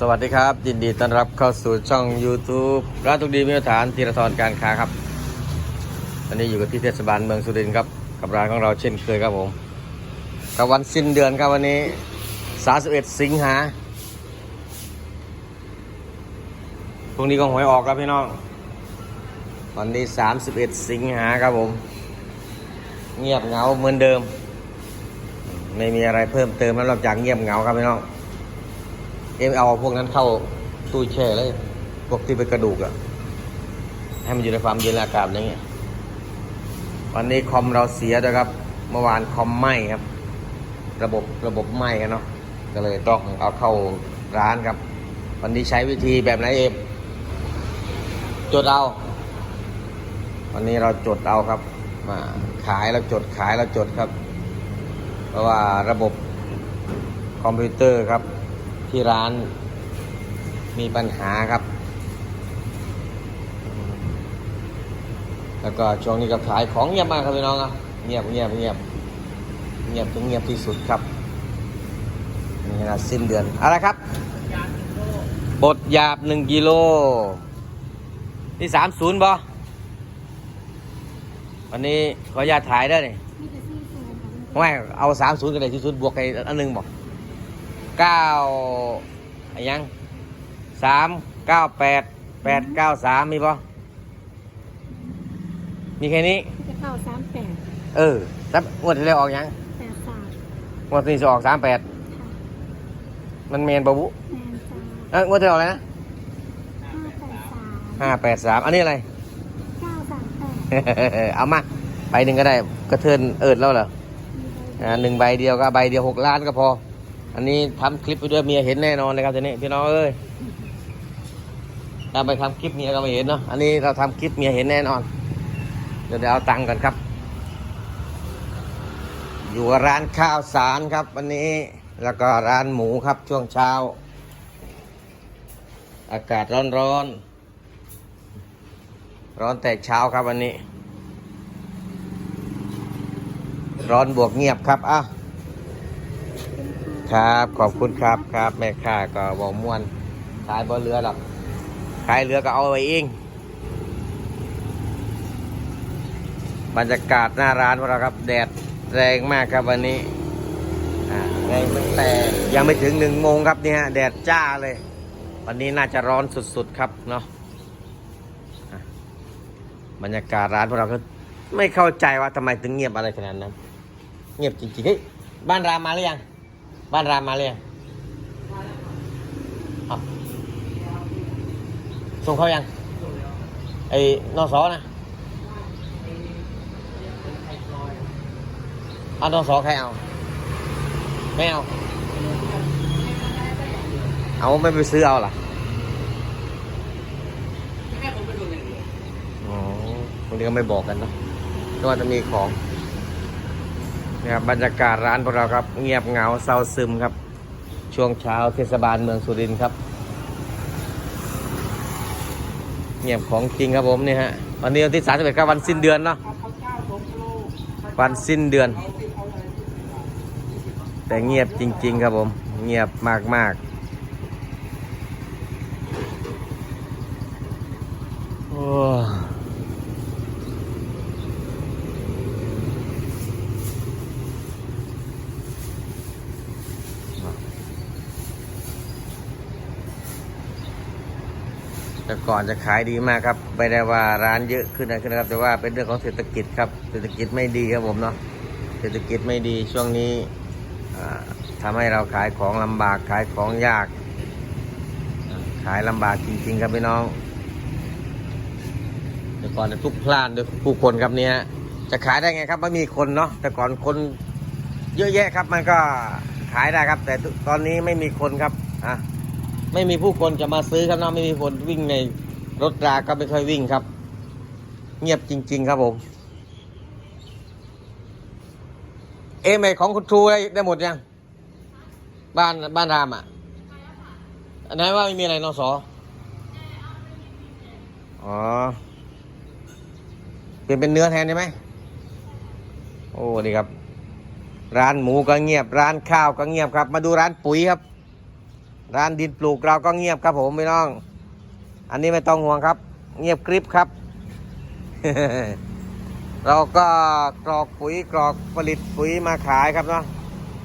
สวัสดีครับ ยินดีต้อนรับเข้าสู่ช่อง YouTube ร้านทุกดีมีมาตรฐานธีรทรการค้าครับวันนี้อยู่กับที่เทศบาลเมืองสุรินทร์ครับ กับร้านของเราเช่นเคยครับผมกับวันสิ้นเดือนครับวันนี้ 31 สิงหาพรุ่งนี้ก็หวยออกครับพี่น้อง วันนี้ 31 สิงหาครับผม เงียบเหงาเหมือนเดิม ไม่มีอะไรเพิ่มเติมแล้วนอกจากเงียบเหงาครับพี่น้อง เอ็มเอาพวกนั้นเข้าตู้แช่เลยพวกที่เป็นกระดูกอะให้มันอยู่ในความเย็นอากาศอย่างเงี้ยวันนี้คอมเราเสียด้วยครับ เมื่อวานคอมไหม้ครับ ระบบระบบไหม้กันเนาะก็เลยต้องเอาเข้าร้านครับ วันนี้ใช้วิธีแบบไหนเอ็มจดเอาวันนี้เราจดเอาครับ มาขายแล้วจดขายแล้วจดครับ เพราะว่าระบบคอมพิวเตอร์ครับ ที่ร้านมีปัญหาครับ แล้วก็ช่วงนี้ก็ขายของเงียบมากครับพี่น้องครับเงียบเงียบเงียบเงียบถึงเงียบที่สุดครับนี่นาสิ้นเดือนอะไรครับ บดหยาบหนึ่งกิโลนี่สามศูนย์บอวันนี้ขออนุญาตถ่ายได้เลยมีแต่ซี่ซูนค่ะไม่เอาสามศูนย์กันเลยที่ศูนย์บวกไปอันหนึ่งบอก เก้าอะไรยังสามเก้าแปดแปดเก้าสามมีปะมีแค่นี้มีแต่เก้าสามแปดเออแล้วงวดที่แล้วออกยังแปดสามงวดที่จะออกสามแปดค่ะมันเมนปะบุแมนจ้าเอองวดที่ออกอะไรนะห้าแปดสามห้าแปดสามอันนี้อะไร เก้าสามแปดเอามาไปหนึ่งก็ได้กระเทินเอิดแล้วเหรอมีใบอ่าหนึ่งใบเดียวก็ใบเดียวหกล้านก็พอ อันนี้ทำคลิปไปด้วยเมียเห็นแน่นอนเลยครับทีนี้พี่น้องเอ้ยถ้าไปทำคลิปเมียก็ไม่เห็นเนาะอันนี้เราทำคลิปเมียเห็นแน่นอน เดี๋ยวเดี๋ยวเอาตังค์กันครับ อยู่ร้านข้าวสารครับ วันนี้แล้วก็ร้านหมูครับช่วงเช้า อากาศร้อนร้อนร้อนแต่เช้าครับวันนี้ ร้อนบวกเงียบครับอะ ครับ ขอบคุณครับครับ แม่ค้าก็บอกม่วนขายบ่เรือหรอกขายเรือก็เอาไว้เองบรรยากาศหน้าร้านของเราครับแดดแรงมากครับวันนี้แรงตั้งแต่ยังไม่ถึงหนึ่งโมงครับนี่ฮะแดดจ้าเลย วันนี้น่าจะร้อนสุดๆครับเนาะบรรยากาศร้านของเราก็ไม่เข้าใจว่าทำไมถึงเงียบอะไรขนาดนั้น เงียบจริงๆเฮ้ยบ้านรามาหรือยัง บ้านรามมาหรือยังอ้าวส่งเขายัง ไอ้นอสอนะเอานอสอใครเอา ไม่เอา เอาไม่ไปซื้อเอาล่ะอ๋อบางทีก็ไม่บอกกันเนาะก็ว่าจะมีของ นี่ครับบรรยากาศร้านพวกเราครับ เงียบเหงาเศร้าซึมครับ ช่วงเช้าเทศบาลเมืองสุรินทร์ครับ เงียบของจริงครับผมนี่ฮะวันนี้วันที่สามสิบเอ็ดครับวันสิ้นเดือนเนาะวันสิ้นเดือน แต่เงียบจริง ๆ ครับผม เงียบมากๆโอ้ ก่อนจะขายดีมากครับไม่ได้ว่าร้านเยอะขึ้นนะขึ้นนะครับ แต่ว่าเป็นเรื่องของเศรษฐกิจครับ เศรษฐกิจไม่ดีครับผมเนาะเศรษฐกิจไม่ดีช่วงนี้อ่าทำให้เราขายของลำบากขายของยาก ขายลำบากจริง ๆ ครับพี่น้องแต่ก่อนจะทุกพล่านด้วยผู้คนครับเนี่ยจะขายได้ไงครับไม่มีคนเนาะแต่ก่อนคนเยอะแยะครับมันก็ขายได้ครับ แต่ตอนนี้ไม่มีคนครับอะไม่มีผู้คนจะมาซื้อครับเนาะไม่มีคนวิ่งใน รถราก็ไม่ค่อยวิ่งครับ เงียบจริง ๆ ครับผม เอเมของคุณครูได้ได้หมดยัง บ้านบ้านรามอะอันนั้นว่าไม่มีอะไรนอสออ๋อเปลี่ยนเป็นเนื้อแทนใช่ไหมโอ้นี่ครับ ร้านหมูก็เงียบ ร้านข้าวก็เงียบครับ มาดูร้านปุ๋ยครับ ร้านดินปลูกเราก็เงียบครับผมพี่น้อง อันนี้ไม่ต้องห่วงครับ เงียบกริบครับ เราก็กรอกปุ๋ยกรอกผลิตปุ๋ยมาขายครับเนาะ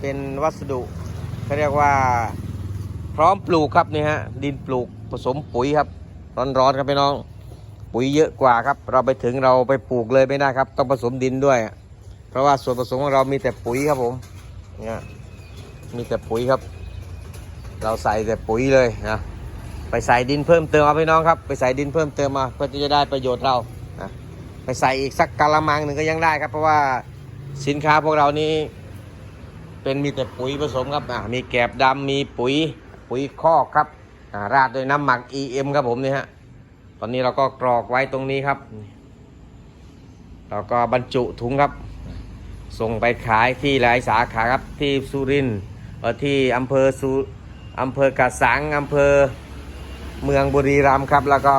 เป็นวัสดุเขาเรียกว่าพร้อมปลูกครับนี่ฮะดินปลูกผสมปุ๋ยครับร้อนๆครับพี่น้อง ปุ๋ยเยอะกว่าครับ เราไปถึงเราไปปลูกเลยไม่ได้ครับ ต้องผสมดินด้วย เพราะว่าส่วนผสมของเรามีแต่ปุ๋ยครับผมเนี่ยมีแต่ปุ๋ยครับ เราใส่แต่ปุ๋ยเลยนะ ไปใส่ดินเพิ่มเติมเอาพี่น้องครับไปใส่ดินเพิ่มเติมมาเพื่อที่จะได้ประโยชน์เรานะไปใส่อีกสักกะละมังหนึ่งก็ยังได้ครับ เพราะว่าสินค้าพวกเรานี้เป็นมีแต่ปุ๋ยผสมครับอ่ามีแกบดำมีปุ๋ยปุ๋ยคอกครับอ่าราดด้วยน้ำหมัก EM ครับผมนี่ฮะตอนนี้เราก็กรอกไว้ตรงนี้ครับเราก็บรรจุถุงครับ ส่งไปขายที่หลายสาขาครับที่สุรินทร์ที่อำเภอสุอำเภอกระสังอำเภอ เมืองบุรีรัมย์ครับ แล้วก็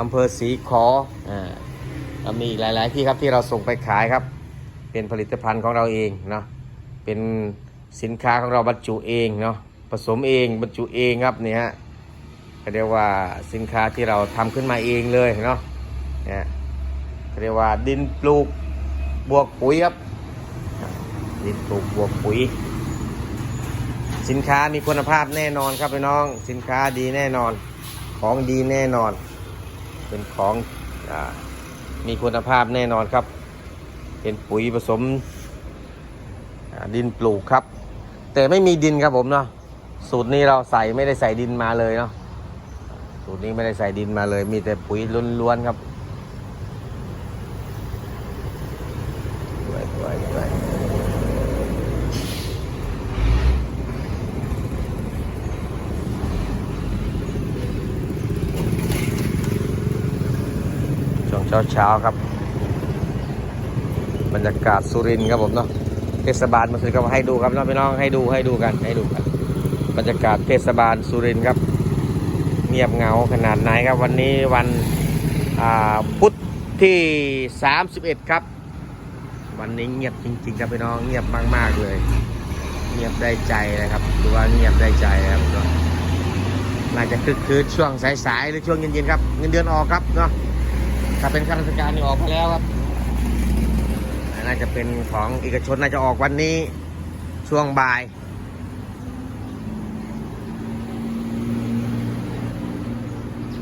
อำเภอศรีขออ่ามีอีกหลาย ๆ ที่ครับที่เราส่งไปขายครับ เป็นผลิตภัณฑ์ของเราเองเนาะเป็นสินค้าของเราบรรจุเองเนาะผสมเองบรรจุเองครับนี่ฮะเขาเรียกว่าสินค้าที่เราทำขึ้นมาเองเลยเนาะเนี่ยเขาเรียกว่าดินปลูกบวกปุ๋ยครับดินปลูกบวกปุ๋ย สินค้ามีคุณภาพแน่นอนครับพี่น้อง สินค้าดีแน่นอน ของดีแน่นอน เป็นของอมีคุณภาพแน่นอนครับ เป็นปุ๋ยผสมดินปลูกครับ แต่ไม่มีดินครับผมเนาะสูตรนี้เราใส่ไม่ได้ใส่ดินมาเลยเนาะสูตรนี้ไม่ได้ใส่ดินมาเลย มีแต่ปุ๋ยล้วนๆครับด้วยด้วยด้วย ช่วงเช้าๆครับ บรรยากาศสุรินทร์ครับผมเนาะเทศบาลมาซื้อก็ให้ดูครับน้องพี่น้องให้ดูให้ดูกันให้ดูกัน บรรยากาศเทศบาลสุรินทร์ครับ เงียบเหงาขนาดไหนครับวันนี้วันอ่าพุธที่ 31 ครับ วันนี้เงียบจริง ๆ ครับพี่น้องเงียบมากๆเลยเงียบได้ใจเลยครับดูว่าเงียบได้ใจนะครับน่าจะคึกคืนช่วงสายๆหรือช่วงเย็นๆครับ เงินเดือนออกครับเนาะ ถ้าเป็นข้าราชการนี่ออกไปแล้วครับ น่าจะเป็นของเอกชนน่าจะออกวันนี้ช่วงบ่าย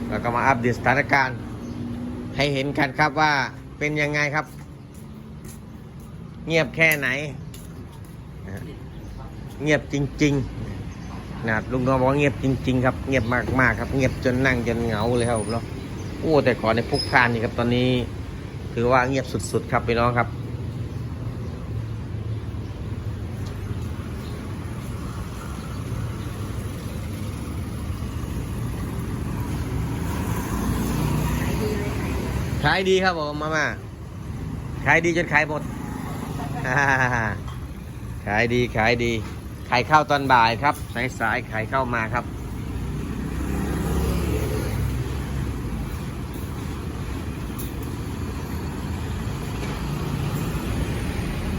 แล้วก็มาอัปเดตสถานการณ์ ให้เห็นกันครับว่าเป็นยังไงครับ เงียบแค่ไหน เงียบจริงๆนะลุงน้องบอกว่าเงียบจริง ๆ ครับ เงียบมากๆครับ เงียบจนนั่งจนเหงาเลยครับผมเนาะ โอ้แต่ก่อนในพุกคานนี่ครับตอนนี้ถือว่าเงียบสุดๆครับพี่น้องครับ ขายดีครับผมมามาขายดีจนขายหมด ขายดีขายดี ขายข้าวตอนบ่ายครับ สายสายๆขายเข้ามาครับ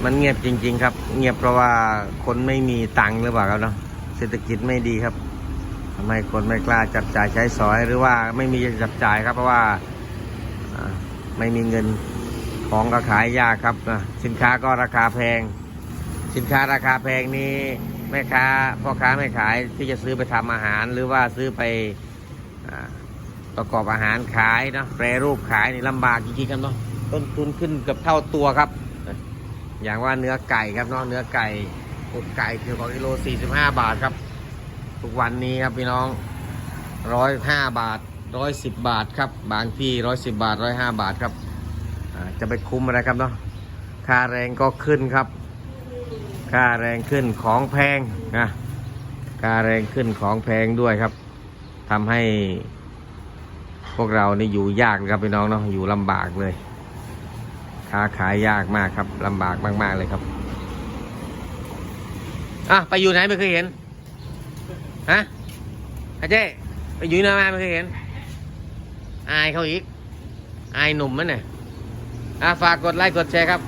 มันเงียบจริง ๆ ครับ เงียบเพราะว่าคนไม่มีตังค์หรือเปล่าครับเนาะเศรษฐกิจไม่ดีครับทำให้คนไม่กล้าจับจ่ายใช้สอยหรือว่าไม่มีจะจับจ่ายครับ เพราะว่าไม่มีเงินของก็ขายยากครับสินค้าก็ราคาแพง สินค้าราคาแพงนี้แม่ค้าพ่อค้าไม่ขายที่จะซื้อไปทำอาหาร หรือว่าซื้อไปอประกอบอาหารขายเนาะแปรรูปขายนี่ลำบากจริงๆครับเนาะต้นทุนขึ้นเกับเท่าตัวครับ อย่างว่าเนื้อไก่ครับเนาะเนื้อไก่อกไก่คือของกิโล45บห้าบาทครับ ทุกวันนี้ครับพี่น้องร้อยห้าบาทร้อยสิบบาทครับ บางที่ร้อยสิบบาทร้อยห้าบาทครับจะไปคุ้มอะไรครับเนาะค่าแรงก็ขึ้นครับ ค่าแรงขึ้นของแพงนะค่าแรงขึ้นของแพงด้วยครับทำให้พวกเรานี่อยู่ยากครับพี่น้องเนาะอยู่ลำบากเลย ค้าขายยากมากครับลำบากมาก ๆ เลยครับ อะ ไปอยู่ไหนไม่เคยเห็น ฮะอาเจ้ไปอยู่นามาไม่เคยเห็น อายเขาอีก อายหนุ่มมั้งเนี่ยอะฝากกดไลค์กดแชร์ครับ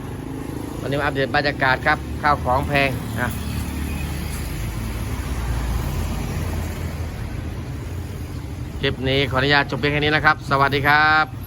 วันนี้มาอัปเดตบรรยากาศครับ ข้าวของแพง อะคลิปนี้ขออนุญาตจบเพียงแค่นี้นะครับ สวัสดีครับ